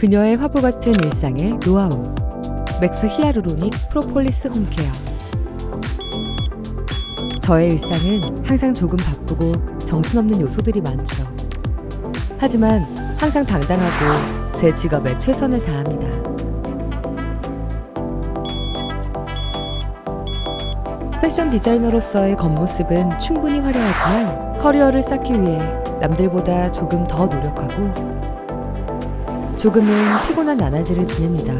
그녀의 화보 같은 일상의 노하우. 맥스 히아루로닉 프로폴리스 홈케어. 저의 일상은 항상 조금 바쁘고 정신없는 요소들이 많죠. 하지만 항상 당당하고 제 직업에 최선을 다합니다. 패션 디자이너로서의 겉모습은 충분히 화려하지만 커리어를 쌓기 위해 남들보다 조금 더 노력하고 조금은 피곤한 나날들을 지냅니다.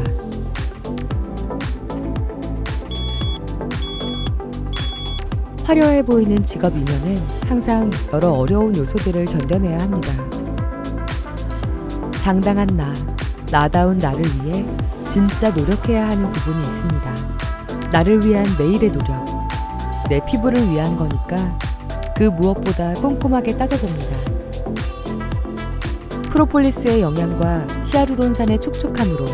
화려해 보이는 직업 이면은 항상 여러 어려운 요소들을 견뎌내야 합니다. 당당한 나, 나다운 나를 위해 진짜 노력해야 하는 부분이 있습니다. 나를 위한 매일의 노력, 내 피부를 위한 거니까 그 무엇보다 꼼꼼하게 따져봅니다. 프로폴리스의 영양과 히아루론산의 촉촉함으로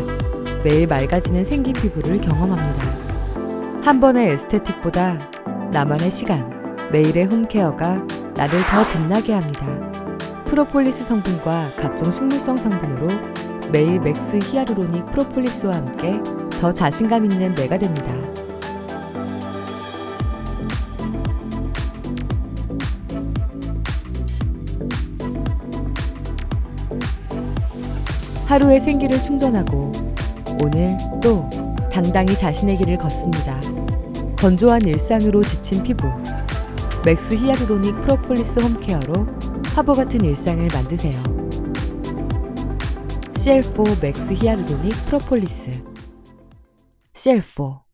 매일 맑아지는 생기 피부를 경험합니다. 한 번의 에스테틱보다 나만의 시간, 매일의 홈케어가 나를 더 빛나게 합니다. 프로폴리스 성분과 각종 식물성 성분으로 매일 맥스 히아루로닉 프로폴리스와 함께 더 자신감 있는 내가 됩니다. 하루의 생기를 충전하고 오늘 또 당당히 자신의 길을 걷습니다. 건조한 일상으로 지친 피부. 맥스 히아루로닉 프로폴리스 홈케어로 화보 같은 일상을 만드세요. CL4 맥스 히아루로닉 프로폴리스 CL4